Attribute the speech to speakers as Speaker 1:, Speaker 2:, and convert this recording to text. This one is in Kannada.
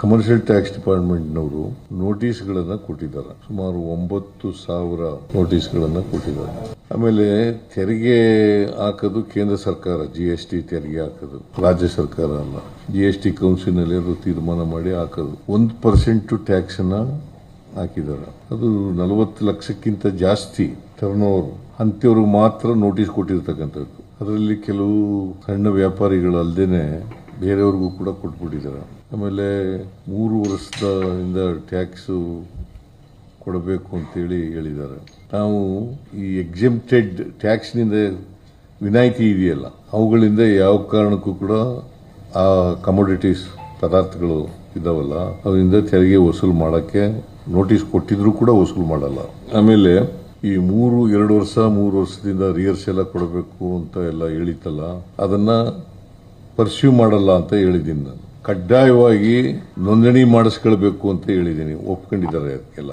Speaker 1: ಕಮರ್ಷಿಯಲ್ ಟ್ಯಾಕ್ಸ್ ಡಿಪಾರ್ಟ್ಮೆಂಟ್ನವರು ನೋಟಿಸ್ಗಳನ್ನ ಕೊಟ್ಟಿದ್ದಾರೆ. ಸುಮಾರು ಒಂಬತ್ತು ಸಾವಿರ ನೋಟಿಸ್ಗಳನ್ನ ಕೊಟ್ಟಿದ್ದಾರೆ. ಆಮೇಲೆ ತೆರಿಗೆ ಹಾಕೋದು ಕೇಂದ್ರ ಸರ್ಕಾರ ಜಿ ಎಸ್ ಟಿ ತೆರಿಗೆ ಹಾಕೋದು, ರಾಜ್ಯ ಸರ್ಕಾರ ಅಲ್ಲ ಜಿ ಎಸ್ ಟಿ ಕೌನ್ಸಿಲ್ನಲ್ಲಿ ಅದು ತೀರ್ಮಾನ ಮಾಡಿ ಹಾಕೋದು. ಒಂದು ಪರ್ಸೆಂಟ್ ಟ್ಯಾಕ್ಸ್ ಅನ್ನ ಹಾಕಿದ್ದಾರೆ. ಅದು ನಲವತ್ತು ಲಕ್ಷಕ್ಕಿಂತ ಜಾಸ್ತಿ ಟರ್ನ್ ಓವರ್ ಮಾತ್ರ ನೋಟಿಸ್ ಕೊಟ್ಟಿರ್ತಕ್ಕಂಥದ್ದು. ಅದರಲ್ಲಿ ಕೆಲವು ಸಣ್ಣ ವ್ಯಾಪಾರಿಗಳು ಅಲ್ಲದೇನೆ ಬೇರೆಯವ್ರಿಗೂ ಕೂಡ ಕೊಟ್ಬಿಟ್ಟಿದ್ದಾರೆ. ಆಮೇಲೆ ಮೂರು ವರ್ಷದಿಂದ ಟ್ಯಾಕ್ಸು ಕೊಡಬೇಕು ಅಂತೇಳಿ ಹೇಳಿದ್ದಾರೆ. ನಾವು ಈ ಎಕ್ಸಿಮ್ಟೆಡ್ ಟ್ಯಾಕ್ಸ್ನಿಂದ ವಿನಾಯಿತಿ ಇದೆಯಲ್ಲ, ಅವುಗಳಿಂದ ಯಾವ ಕಾರಣಕ್ಕೂ ಕೂಡ ಆ ಕಮೋಡಿಟೀಸ್ ಪದಾರ್ಥಗಳು ಇದಾವಲ್ಲ, ಅದರಿಂದ ತೆರಿಗೆ ವಸೂಲು ಮಾಡೋಕ್ಕೆ ನೋಟಿಸ್ ಕೊಟ್ಟಿದ್ರು ಕೂಡ ವಸೂಲು ಮಾಡಲ್ಲ. ಆಮೇಲೆ ಈ ಮೂರು, ಎರಡು ವರ್ಷ, ಮೂರು ವರ್ಷದಿಂದ ರಿಯರ್ಸ್ ಎಲ್ಲ ಕೊಡಬೇಕು ಅಂತ ಎಲ್ಲ ಹೇಳಿತ್ತಲ್ಲ, ಅದನ್ನ ಪರ್ಸ್ಯೂ ಮಾಡಲ್ಲ ಅಂತ ಹೇಳಿದ್ದೀನಿ ನಾನು. ಕಡ್ಡಾಯವಾಗಿ ನೋಂದಣಿ ಮಾಡಿಸ್ಕೊಳ್ಬೇಕು ಅಂತ ಹೇಳಿದ್ದೀನಿ. ಒಪ್ಕೊಂಡಿದ್ದಾರೆ ಅದಕ್ಕೆಲ್ಲ